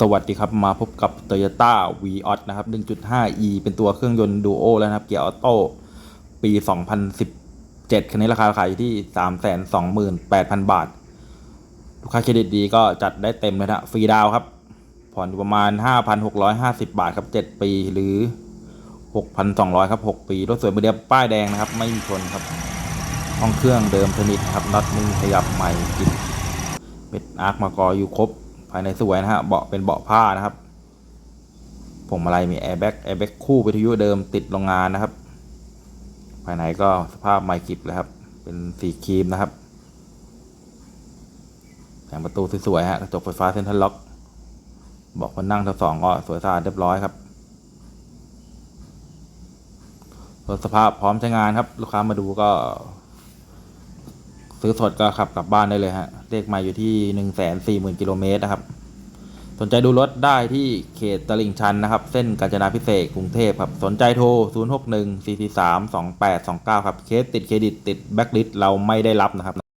สวัสดีครับ มาพบกับ Toyota v ีออนะครับ 1.5e เป็นตัวเครื่องยนต์ดูโอแล้วนะครับ เกียร์ออโต้ปี 2017 คันนี้ราคาขายอยู่ที่ 328,000 บาท ลูกค้าเครดิตดีก็จัดได้เต็มเลยนะ ฟรีดาวครับ ผ่อนอยู่ประมาณ 5,650 บาทครับ 7 ปีหรือ 6,200 ครับ 6 ปี รถสวยมือเดียวป้ายแดงนะครับ ไม่มีชนครับ ห้องเครื่องเดิมสนิทครับน็อตม่มีขยับใหม่กินเม็ดอาร์คมากออยู่ครบ ภายในสวยนะฮะเบาะเป็นเบาะผ้านะครับผมอะไรมีแอร์แบ็กแอร์แบ็กคู่วิทยุเดิมติดโรงงานนะครับ ภายในก็สภาพใหม่กริบเลยครับ เป็นสีครีมนะครับแผงประตูสวยๆฮะกระจกไฟฟ้าเซ็นทรัลล็อกเบอกคนนั่งทั้งสองก็สวยสะอาดเรียบร้อยครับรถสภาพพร้อมใช้งานครับ ลูกค้ามาดูก็ ซื้อสดก็ขับกลับบ้านได้เลยฮะเลขมาอยู่ที่หนึ่งแสนสี่หมื่นกิโลเมตรนะครับ สนใจดูรถได้ที่เขตตลิ่งชันนะครับ เส้นกาญจนาพิเศษกกรุงเทพครับ สนใจโทร 0 6 1 4 4 3 2 8 2 9 ครับ เคสติดเครดิตติดแบ็คลิสเราไม่ได้รับนะครับ